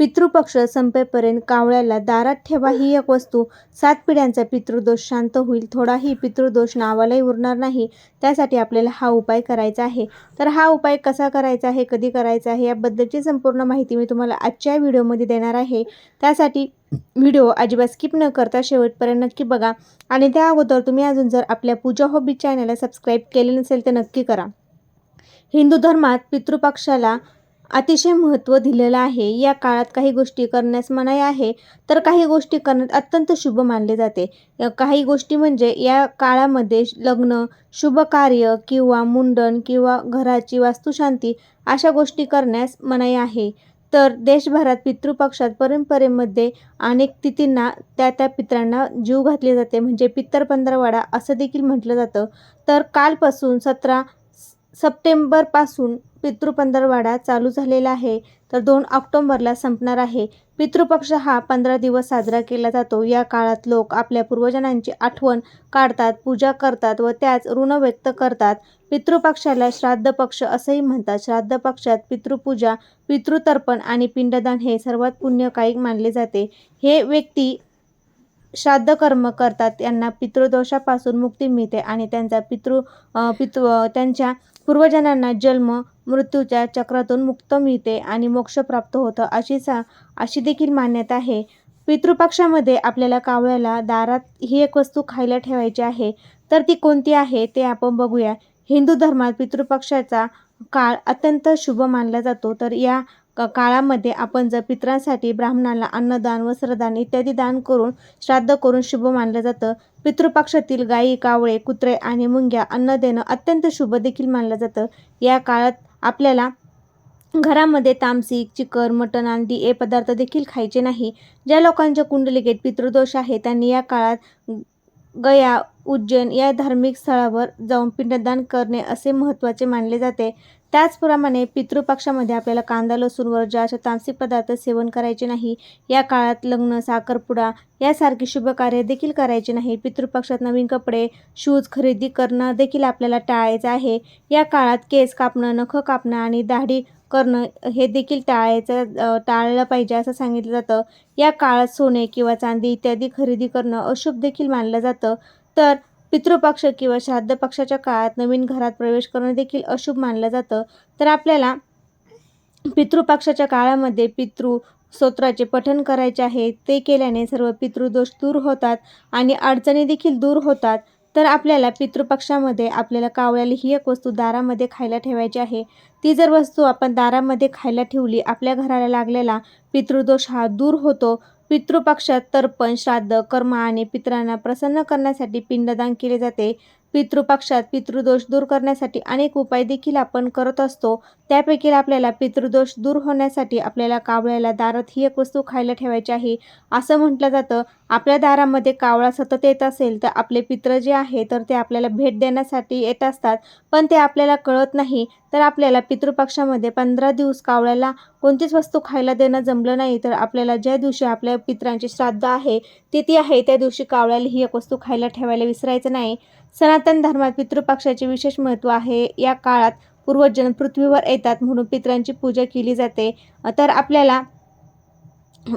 पितृपक्ष संपेपर्यंत कावळ्याला दारात ठेवा ही एक वस्तू. सात पिढ्यांचा पितृदोष शांत होईल. थोडाही पितृदोष नावालाही उरणार नाही. त्यासाठी आपल्याला हा उपाय करायचा आहे. तर हा उपाय कसा करायचा आहे कधी करायचा आहे याबद्दलची संपूर्ण माहिती मी तुम्हाला आजच्या व्हिडिओमध्ये देणार आहे. त्यासाठी व्हिडिओ अजिबात स्किप न करता शेवटपर्यंत नक्की बघा. आणि त्या अगोदर तुम्ही अजून जर आपल्या पूजा हॉबी चॅनलला सबस्क्राईब केले नसेल तर नक्की करा. हिंदू धर्मात पितृपक्षाला अतिशय महत्त्व दिलेलं आहे. या काळात काही गोष्टी करण्यास मनाई आहे तर काही गोष्टी करण्यात अत्यंत शुभ मानले जाते. काही गोष्टी म्हणजे या काळामध्ये लग्न शुभ कार्य किंवा मुंडन किंवा घराची वास्तुशांती अशा गोष्टी करण्यास मनाई आहे. तर देशभरात पितृपक्षात परंपरेमध्ये अनेक तिथींना त्या त्या पितरांना जीव घातले जाते. म्हणजे पित्तर पंधरवाडा असं देखील म्हटलं जातं. तर कालपासून सतरा सप्टेंबरपासून पितृपंधरवाडा चालू झालेला आहे. तर दोन ऑक्टोंबरला संपणार आहे. पितृपक्ष हा पंधरा दिवस साजरा केला जातो. या काळात लोक आपल्या पूर्वजनांची आठवण काढतात पूजा करतात व त्याच ऋण व्यक्त करतात. पितृपक्षाला श्राद्ध पक्ष असंही म्हणतात. श्राद्ध पक्षात पितृपूजा पितृतर्पण आणि पिंडदान हे सर्वात पुण्यकायिक मानले जाते. हे व्यक्ती श्राद्ध कर्म करतात. त्यांना पितृदोषापासून मुक्ती मिळते आणि त्यांचा पितृ पितृ त्यांच्या पूर्वजनांना जन्म मृत्यूच्या चक्रातून मुक्त मिळते आणि मोक्ष प्राप्त होतं अशी सा अशी देखील मान्यता आहे. पितृपक्षामध्ये आपल्याला कावळ्याला दारात ही एक वस्तू खायला ठेवायची आहे. तर ती कोणती आहे ते आपण बघूया. हिंदू धर्मात पितृपक्षाचा काळ अत्यंत शुभ मानला जातो. तर या काळामध्ये आपण जर पितरांसाठी ब्राह्मणाला अन्नदान वस्त्रदान इत्यादी दान करून श्राद्ध करून शुभ मानलं जातं. पितृपक्षातील गायी कावळे कुत्रे आणि मुंग्या अन्न देणं अत्यंत शुभ देखील मानलं जातं. या काळात आपल्याला घरामध्ये तामसिक चिकन मटण अंडी हे पदार्थ देखील खायचे नाही. ज्या लोकांच्या कुंडलिकेत पितृदोष आहे त्यांनी या काळात गया उज्जैन या धार्मिक स्थळावर जाऊन पिंडदान करणे असे महत्त्वाचे मानले जाते. त्याचप्रमाणे पितृपक्षामध्ये आपल्याला कांदा लसूण ज्या अशा तामसिक पदार्थ सेवन करायचे नाही. या काळात लग्न साखरपुडा यासारखी शुभ कार्य देखील करायचे नाही. पितृपक्षात नवीन कपडे शूज खरेदी करणं देखील आपल्याला टाळायचं आहे. या काळात केस कापणं नखं कापणं आणि दाढी करणं हे देखील टाळायचं टाळलं पाहिजे असं सांगितलं जातं. या काळात सोने किंवा चांदी इत्यादी खरेदी करणं अशुभ देखील मानलं जातं. तर पितृपक्ष किंवा श्राद्ध पक्षाच्या काळात नवीन घरात प्रवेश करणं देखील अशुभ मानलं जातं. तर आपल्याला पितृपक्षाच्या काळामध्ये पितृ स्तोत्राचे पठण करायचे आहे. ते केल्याने सर्व पितृदोष दूर होतात आणि अडचणी देखील दूर होतात. तर आपल्याला पितृपक्षामध्ये आपल्याला कावळ्याला ही एक वस्तू दारामध्ये खायला ठेवायची आहे. ती जर वस्तू आपण दारामध्ये खायला ठेवली आपल्या घराला लागलेला पितृदोष हा दूर होतो पितृपक्षात तर्पण श्राद्ध कर्म आणि पितरांना प्रसन्न करण्यासाठी पिंडदान केले जाते. पितृपक्षात पितृदोष दूर करण्यासाठी अनेक उपाय देखील आपण करत असतो. त्यापैकी आपल्याला पितृदोष दूर होण्यासाठी आपल्याला कावळ्याला दारात ही एक वस्तू खायला ठेवायची आहे. असं म्हटलं जातं. आपल्या दारामध्ये कावळा सतत येत असेल तर आपले पित्र जे आहे तर ते आपल्याला भेट देण्यासाठी येत असतात. पण ते आपल्याला कळत नाही तर आपल्याला पितृपक्षामध्ये पंधरा दिवस कावळ्याला कोणतीच वस्तू खायला देणं जमलं नाही तर आपल्याला ज्या दिवशी आपल्या पित्रांची श्राद्ध आहे तिथी आहे. त्या दिवशी कावळ्याला ही एक वस्तू खायला ठेवायला विसरायचं नाही. सनातन धर्मात पितृपक्षाचे विशेष महत्त्व आहे. या काळात पूर्वजन पृथ्वीवर येतात म्हणून पितरांची पूजा केली जाते. तर आपल्याला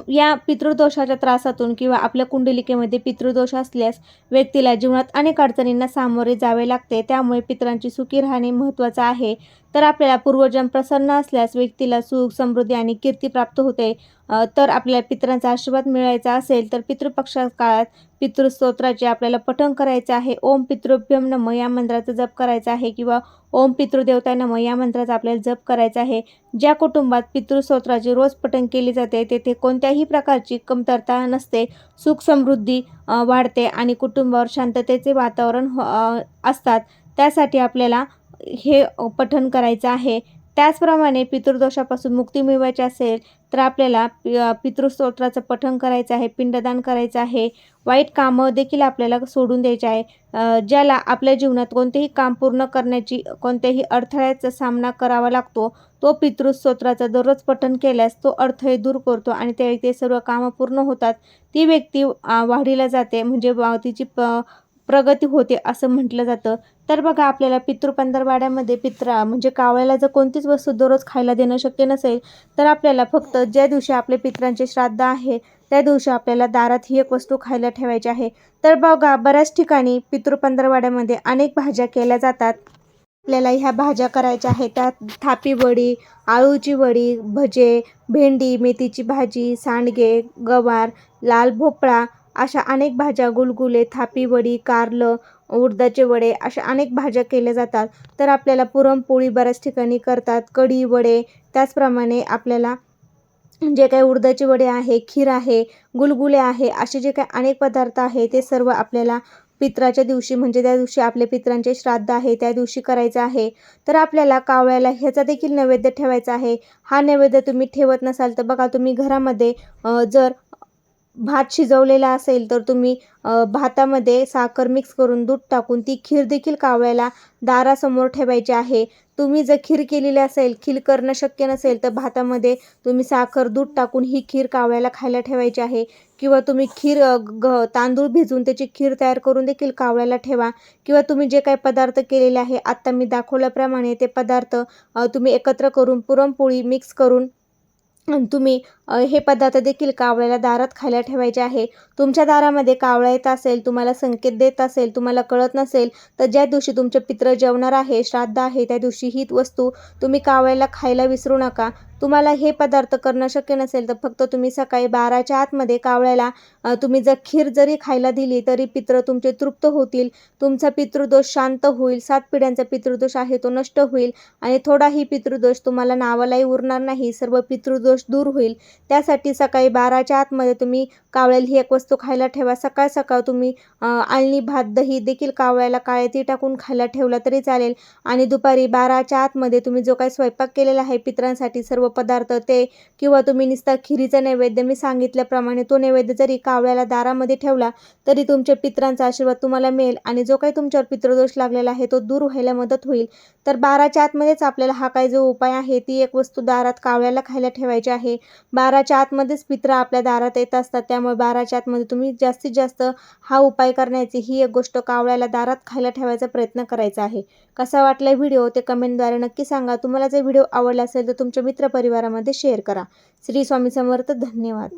या पितृदोषाच्या त्रासातून किंवा आपल्या कुंडलिकेमध्ये पितृदोष असल्यास व्यक्तीला जीवनात अनेक अडचणींना सामोरे जावे लागते. त्यामुळे पितरांची सुखी राहणे महत्त्वाचं आहे. तर आपल्याला पूर्वजन प्रसन्न असल्यास व्यक्तीला सुख समृद्धी आणि कीर्ती प्राप्त होते. तर आपल्याला पितरांचा आशीर्वाद मिळायचा असेल तर पितृपक्षा काळात पितृस्तोत्राचे आपल्याला पठण करायचे आहे. ओम पितृभ्यम नम. या मंत्राचा जप करायचा आहे किंवा ओम पितृदेवता नम या मंत्राचा आपल्याला जप करायचा आहे. ज्या कुटुंबात पितृस्तोत्राची रोज पठण केली जाते तेथे कोणत्याही प्रकारची कमतरता नसते. सुख समृद्धी वाढते आणि कुटुंबावर शांततेचे वातावरण असतात. त्यासाठी आपल्याला हे पठण करायचं आहे. त्याचप्रमाणे पितृदोषापासून मुक्ती मिळवायची असेल तर आपल्याला पि पितृस्तोत्राचं पठण करायचं आहे पिंडदान करायचं आहे. वाईट कामं देखील आपल्याला सोडून द्यायचे आहे. ज्याला आपल्या जीवनात कोणतेही काम पूर्ण करण्याची कोणत्याही अडथळ्याचा सामना करावा लागतो तो पितृस्तोत्राचा दररोज पठण केल्यास तो अडथळे दूर करतो आणि त्या व्यक्ती सर्व कामं पूर्ण होतात. ती व्यक्ती वाढीला जाते. म्हणजे तिची प प्रगती होते असं म्हटलं जातं. तर बघा आपल्याला पितृपंधरवाड्यामध्ये पित्रा म्हणजे कावळ्याला जर कोणतीच वस्तू दररोज खायला देणं शक्य नसेल तर आपल्याला फक्त ज्या दिवशी आपले पित्रांचे श्राद्ध आहे त्या दिवशी आपल्याला दारात ही एक वस्तू खायला ठेवायची आहे. तर बघा बऱ्याच ठिकाणी पितृपंधरवाड्यामध्ये अनेक भाज्या केल्या जातात. आपल्याला ह्या भाज्या करायच्या आहेत. त्यात थापी वडी आळूची वडी भजे भेंडी मेथीची भाजी सांडगे गवार लाल भोपळा अशा अनेक भाज्या गुलगुले थापी वडी कारलं उडदाचे वडे अशा अनेक भाज्या केल्या जातात. तर आपल्याला पुरणपोळी बऱ्याच ठिकाणी करतात. कढी वडे त्याचप्रमाणे आपल्याला जे काही उडदाचे वडे आहे खीर आहे गुलगुले आहे असे जे काही अनेक पदार्थ आहे ते सर्व आपल्याला पित्राच्या दिवशी म्हणजे त्या दिवशी आपल्या पित्रांचे श्राद्ध आहे त्या दिवशी करायचं आहे. तर आपल्याला कावळ्याला ह्याचा देखील नैवेद्य ठेवायचा आहे. हा नैवेद्य तुम्ही ठेवत नसाल तर बघा तुम्ही घरामध्ये जर भात शिजवलेला असेल तर तुम्ही भातामध्ये साखर मिक्स करून दूध टाकून ती खीर देखील कावळ्याला दारासमोर ठेवायची आहे. तुम्ही जर खीर केलेली असेल खीर करणं शक्य नसेल तर भातामध्ये तुम्ही साखर दूध टाकून ही खीर कावळ्याला खायला ठेवायची आहे. किंवा तुम्ही खीर ग तांदूळ भिजून त्याची खीर तयार करून देखील कावळ्याला ठेवा. किंवा तुम्ही जे काही पदार्थ केलेले आहे आत्ता मी दाखवल्याप्रमाणे ते पदार्थ तुम्ही एकत्र करून पुरणपोळी मिक्स करून तुम्ही हे पदार्थ देखील कावळ्याला दारात खायला ठेवायचे आहे. तुमच्या दारामध्ये कावळा येत असेल तुम्हाला संकेत देत असेल तुम्हाला कळत नसेल तर ज्या दिवशी तुमचे पित्र जेवणार आहे श्राद्ध आहे त्या दिवशी ही वस्तू तुम्ही कावळ्याला खायला विसरू नका. तुम्हाला हे पदार्थ करणं शक्य नसेल तर फक्त तुम्ही सकाळी बाराच्या आतमध्ये कावळ्याला तुम्ही जर खीर जरी खायला दिली तरी पित्र तुमचे तृप्त होतील. तुमचा पितृदोष शांत होईल सात पिढ्यांचा पितृदोष आहे तो नष्ट होईल आणि थोडाही पितृदोष तुम्हाला नावालाही उरणार नाही. सर्व पितृदोष दूर होईल. त्यासाठी सकाळी बाराच्या आतमध्ये तुम्ही कावळ्याला ही एक वस्तू खायला ठेवा. सकाळ सकाळ तुम्ही आळणी भात दही देखील कावळ्याला काळे ती टाकून खायला ठेवला तरी चालेल. आणि दुपारी बाराच्या आतमध्ये तुम्ही जो काही स्वयंपाक केलेला आहे पित्रांसाठी सर्व पदार्थ ते किंवा तुम्ही नुसता खिरीचा नैवेद्य मी सांगितल्याप्रमाणे तो नैवेद्य जरी कावळ्याला दारामध्ये ठेवला तरी तुमच्या पित्रांचा आशीर्वाद तुम्हाला मिळेल. आणि जो काही तुमच्यावर पितृदोष लागलेला आहे तो दूर व्हायला मदत होईल. तर बाराच्या आतमध्येच आपल्याला हा काही जो उपाय आहे ती एक वस्तू दारात कावळ्याला खायला ठेवायची आहे. बाराच्या आतमध्येच पित्र आपल्या दारात येत असतात. त्यामुळे बाराच्या आतमध्ये तुम्ही जास्तीत जास्त हा उपाय करण्याची ही एक गोष्ट कावळ्याला दारात खायला ठेवायचा प्रयत्न करायचा आहे. कसा वाटला व्हिडिओ ते कमेंटद्वारे नक्की सांगा. तुम्हाला जर व्हिडिओ आवडला असेल तर तुमच्या मित्रपरिवारामध्ये शेअर करा. श्री स्वामी समर्थ. धन्यवाद.